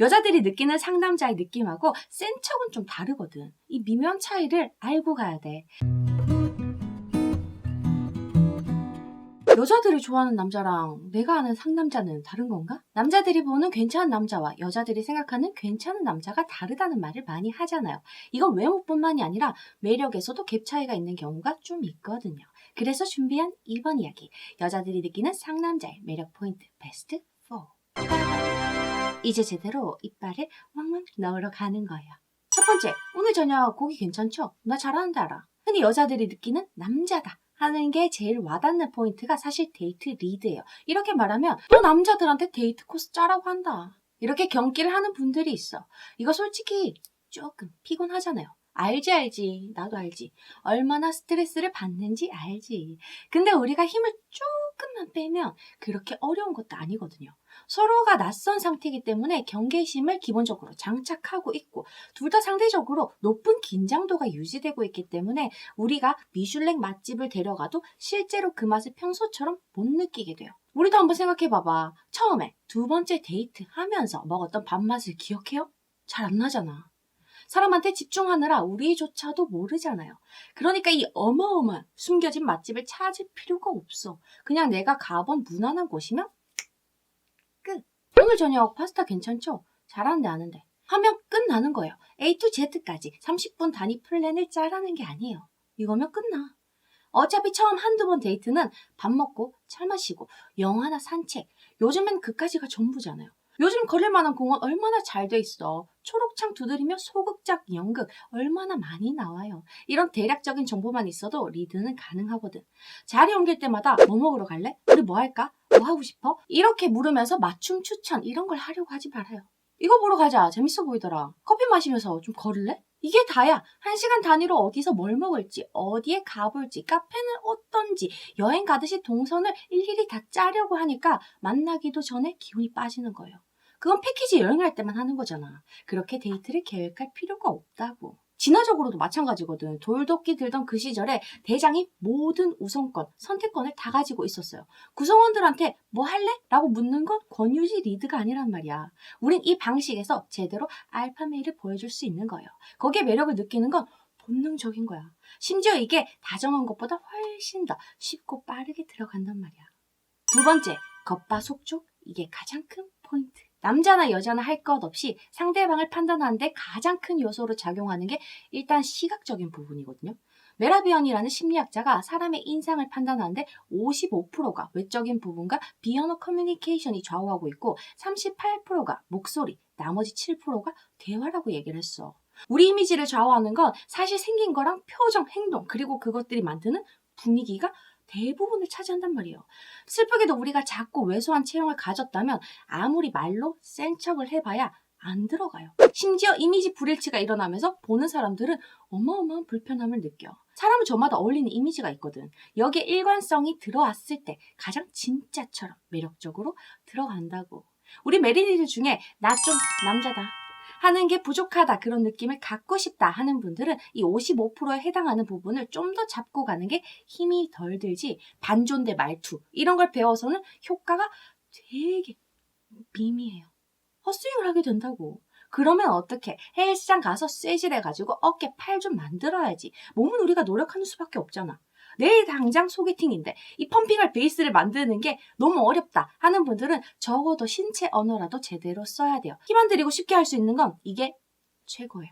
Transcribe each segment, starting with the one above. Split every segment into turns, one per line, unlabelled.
여자들이 느끼는 상남자의 느낌하고 센 척은 좀 다르거든. 이 미묘한 차이를 알고 가야 돼. 여자들이 좋아하는 남자랑 내가 아는 상남자는 다른 건가? 남자들이 보는 괜찮은 남자와 여자들이 생각하는 괜찮은 남자가 다르다는 말을 많이 하잖아요. 이건 외모뿐만이 아니라 매력에서도 갭 차이가 있는 경우가 좀 있거든요. 그래서 준비한 이번 이야기. 여자들이 느끼는 상남자의 매력 포인트 베스트 4. 이제 제대로 이빨을 왕왕 넣으러 가는 거예요. 첫 번째, 오늘 저녁 고기 괜찮죠? 나 잘하는데 알아. 근데 여자들이 느끼는 남자다. 하는 게 제일 와닿는 포인트가 사실 데이트 리드예요. 이렇게 말하면 너 남자들한테 데이트 코스 짜라고 한다. 이렇게 경기를 하는 분들이 있어. 이거 솔직히 조금 피곤하잖아요. 알지 알지 나도 알지 얼마나 스트레스를 받는지 알지 근데 우리가 힘을 조금만 빼면 그렇게 어려운 것도 아니거든요 서로가 낯선 상태이기 때문에 경계심을 기본적으로 장착하고 있고 둘 다 상대적으로 높은 긴장도가 유지되고 있기 때문에 우리가 미슐랭 맛집을 데려가도 실제로 그 맛을 평소처럼 못 느끼게 돼요. 우리도 한번 생각해 봐봐. 처음에 두 번째 데이트 하면서 먹었던 밥맛을 기억해요? 잘 안 나잖아. 사람한테 집중하느라 우리조차도 모르잖아요. 그러니까 이 어마어마한 숨겨진 맛집을 찾을 필요가 없어. 그냥 내가 가본 무난한 곳이면 끝. 오늘 저녁 파스타 괜찮죠? 잘하는데 아는데. 하면 끝나는 거예요. A to Z까지 30분 단위 플랜을 짜라는 게 아니에요. 이거면 끝나. 어차피 처음 한두 번 데이트는 밥 먹고 차 마시고 영화나 산책. 요즘엔 그까지가 전부잖아요. 요즘 걸릴 만한 공원 얼마나 잘 돼 있어. 초록창 두드리며 소극적 연극 얼마나 많이 나와요. 이런 대략적인 정보만 있어도 리드는 가능하거든. 자리 옮길 때마다 뭐 먹으러 갈래? 우리 뭐 할까? 뭐 하고 싶어? 이렇게 물으면서 맞춤 추천 이런 걸 하려고 하지 말아요. 이거 보러 가자. 재밌어 보이더라. 커피 마시면서 좀 걸을래? 이게 다야. 한 시간 단위로 어디서 뭘 먹을지, 어디에 가볼지, 카페는 어떤지, 여행 가듯이 동선을 일일이 다 짜려고 하니까 만나기도 전에 기운이 빠지는 거예요. 그건 패키지 여행할 때만 하는 거잖아. 그렇게 데이트를 계획할 필요가 없다고. 진화적으로도 마찬가지거든. 돌도끼 들던 그 시절에 대장이 모든 우선권, 선택권을 다 가지고 있었어요. 구성원들한테 뭐 할래? 라고 묻는 건 권유지 리드가 아니란 말이야. 우린 이 방식에서 제대로 알파메일을 보여줄 수 있는 거예요. 거기에 매력을 느끼는 건 본능적인 거야. 심지어 이게 다정한 것보다 훨씬 더 쉽고 빠르게 들어간단 말이야. 두 번째, 겉바 속촉. 이게 가장 큰 포인트. 남자나 여자나 할 것 없이 상대방을 판단하는데 가장 큰 요소로 작용하는 게 일단 시각적인 부분이거든요. 메라비언이라는 심리학자가 사람의 인상을 판단하는데 55%가 외적인 부분과 비언어 커뮤니케이션이 좌우하고 있고 38%가 목소리, 나머지 7%가 대화라고 얘기를 했어. 우리 이미지를 좌우하는 건 사실 생긴 거랑 표정, 행동, 그리고 그것들이 만드는 분위기가 대부분을 차지한단 말이에요. 슬프게도 우리가 작고 왜소한 체형을 가졌다면 아무리 말로 센 척을 해봐야 안 들어가요. 심지어 이미지 불일치가 일어나면서 보는 사람들은 어마어마한 불편함을 느껴. 사람은 저마다 어울리는 이미지가 있거든. 여기에 일관성이 들어왔을 때 가장 진짜처럼 매력적으로 들어간다고. 우리 메리니들 중에 나 좀 남자다. 하는 게 부족하다 그런 느낌을 갖고 싶다 하는 분들은 이 55%에 해당하는 부분을 좀 더 잡고 가는 게 힘이 덜 들지 반존대 말투 이런 걸 배워서는 효과가 되게 미미해요. 헛스윙을 하게 된다고. 그러면 어떻게 헬스장 가서 쇠질해가지고 어깨 팔 좀 만들어야지. 몸은 우리가 노력하는 수밖에 없잖아. 내일 당장 소개팅인데 이 펌핑할 베이스를 만드는 게 너무 어렵다 하는 분들은 적어도 신체 언어라도 제대로 써야 돼요. 힘안 들이고 쉽게 할 수 있는 건 이게 최고예요.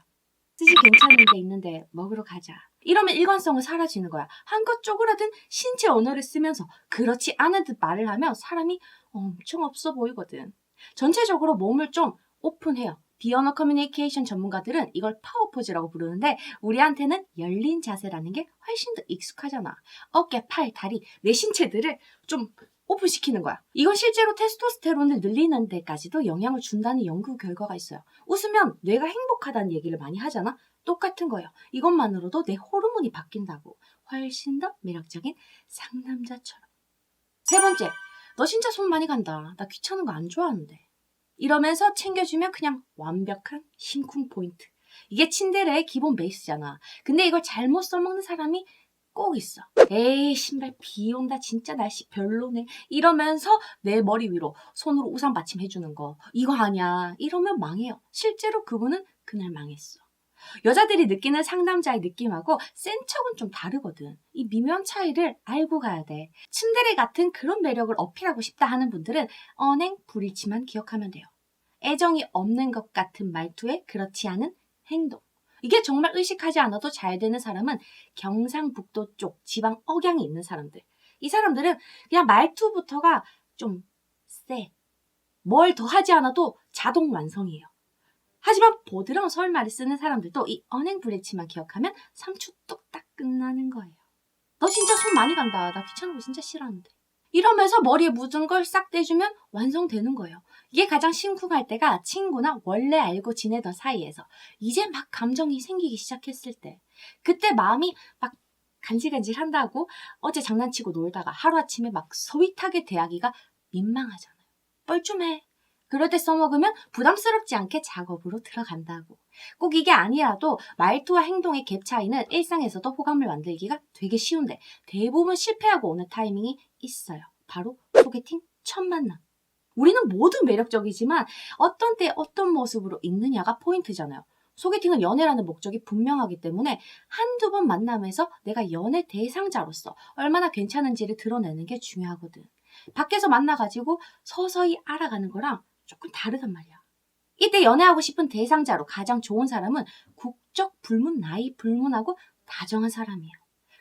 뜻이 괜찮은 데 있는데 먹으러 가자. 이러면 일관성은 사라지는 거야. 한껏 쪼그라든 신체 언어를 쓰면서 그렇지 않은 듯 말을 하면 사람이 엄청 없어 보이거든. 전체적으로 몸을 좀 오픈해요. 비언어 커뮤니케이션 전문가들은 이걸 파워포즈라고 부르는데 우리한테는 열린 자세라는 게 훨씬 더 익숙하잖아. 어깨, 팔, 다리, 내 신체들을 좀 오픈시키는 거야. 이건 실제로 테스토스테론을 늘리는 데까지도 영향을 준다는 연구 결과가 있어요. 웃으면 뇌가 행복하다는 얘기를 많이 하잖아. 똑같은 거예요. 이것만으로도 내 호르몬이 바뀐다고. 훨씬 더 매력적인 상남자처럼. 세 번째, 너 진짜 손 많이 간다. 나 귀찮은 거 안 좋아하는데. 이러면서 챙겨주면 그냥 완벽한 심쿵 포인트. 이게 친데레의 기본 베이스잖아. 근데 이걸 잘못 써먹는 사람이 꼭 있어. 에이, 신발 비 온다. 진짜 날씨 별로네. 이러면서 내 머리 위로 손으로 우산 받침 해주는 거. 이거 아니야. 이러면 망해요. 실제로 그분은 그날 망했어. 여자들이 느끼는 상남자의 느낌하고 센 척은 좀 다르거든. 이 미묘한 차이를 알고 가야 돼. 츤데레 같은 그런 매력을 어필하고 싶다 하는 분들은 언행 불일치만 기억하면 돼요. 애정이 없는 것 같은 말투에 그렇지 않은 행동. 이게 정말 의식하지 않아도 잘 되는 사람은 경상북도 쪽 지방 억양이 있는 사람들. 이 사람들은 그냥 말투부터가 좀 세. 뭘 더 하지 않아도 자동 완성이에요. 하지만 보드러운 서울말을 쓰는 사람들도 이 언행 불일치만 기억하면 3초 뚝딱 끝나는 거예요. 너 진짜 손 많이 간다. 나 귀찮은 거 진짜 싫어하는데. 이러면서 머리에 묻은 걸 싹 떼주면 완성되는 거예요. 이게 가장 심쿵할 때가 친구나 원래 알고 지내던 사이에서 이제 막 감정이 생기기 시작했을 때. 그때 마음이 막 간질간질 한다고 어제 장난치고 놀다가 하루아침에 막 소윗하게 대하기가 민망하잖아요. 뻘쭘해. 그럴 때 써먹으면 부담스럽지 않게 작업으로 들어간다고. 꼭 이게 아니라도 말투와 행동의 갭 차이는 일상에서도 호감을 만들기가 되게 쉬운데 대부분 실패하고 오는 타이밍이 있어요. 바로 소개팅 첫 만남. 우리는 모두 매력적이지만 어떤 때 어떤 모습으로 있느냐가 포인트잖아요. 소개팅은 연애라는 목적이 분명하기 때문에 한두 번 만남에서 내가 연애 대상자로서 얼마나 괜찮은지를 드러내는 게 중요하거든. 밖에서 만나가지고 서서히 알아가는 거랑 조금 다르단 말이야. 이때 연애하고 싶은 대상자로 가장 좋은 사람은 국적 불문, 나이 불문하고 다정한 사람이에요.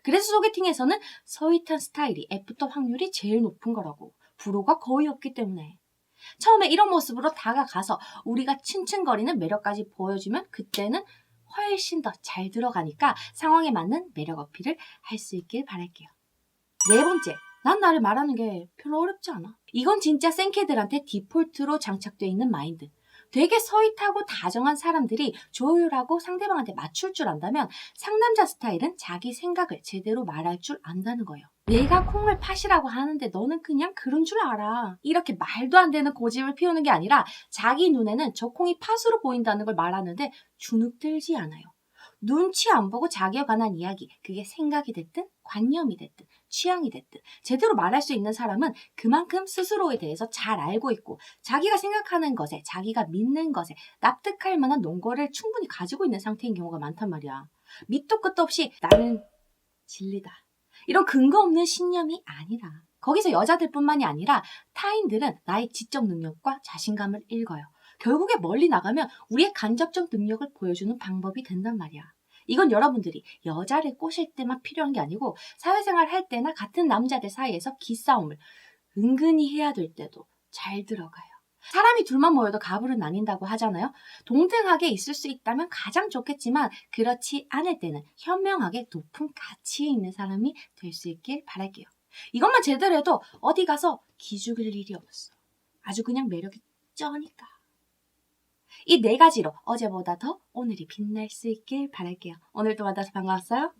그래서 소개팅에서는 서윗한 스타일이 애프터 확률이 제일 높은 거라고. 불호가 거의 없기 때문에. 처음에 이런 모습으로 다가가서 우리가 층층거리는 매력까지 보여주면 그때는 훨씬 더 잘 들어가니까 상황에 맞는 매력 어필을 할 수 있길 바랄게요. 네 번째, 난 나를 말하는 게 별로 어렵지 않아. 이건 진짜 생캐들한테 디폴트로 장착되어 있는 마인드. 되게 서윗하고 다정한 사람들이 조율하고 상대방한테 맞출 줄 안다면 상남자 스타일은 자기 생각을 제대로 말할 줄 안다는 거예요. 내가 콩을 팥이라고 하는데 너는 그냥 그런 줄 알아. 이렇게 말도 안 되는 고집을 피우는 게 아니라 자기 눈에는 저 콩이 팥으로 보인다는 걸 말하는데 주눅들지 않아요. 눈치 안 보고 자기에 관한 이야기, 그게 생각이 됐든 관념이 됐든 취향이 됐든 제대로 말할 수 있는 사람은 그만큼 스스로에 대해서 잘 알고 있고 자기가 생각하는 것에 자기가 믿는 것에 납득할 만한 논거를 충분히 가지고 있는 상태인 경우가 많단 말이야. 밑도 끝도 없이 나는 진리다. 이런 근거 없는 신념이 아니라 거기서 여자들뿐만이 아니라 타인들은 나의 지적 능력과 자신감을 읽어요. 결국에 멀리 나가면 우리의 간접적 능력을 보여주는 방법이 된단 말이야. 이건 여러분들이 여자를 꼬실 때만 필요한 게 아니고 사회생활 할 때나 같은 남자들 사이에서 기싸움을 은근히 해야 될 때도 잘 들어가요. 사람이 둘만 모여도 가불은 나뉜다고 하잖아요. 동등하게 있을 수 있다면 가장 좋겠지만 그렇지 않을 때는 현명하게 높은 가치에 있는 사람이 될 수 있길 바랄게요. 이것만 제대로 해도 어디 가서 기죽을 일이 없어. 아주 그냥 매력이 쩌니까. 이 네 가지로 어제보다 더 오늘이 빛날 수 있길 바랄게요. 오늘도 만나서 반가웠어요.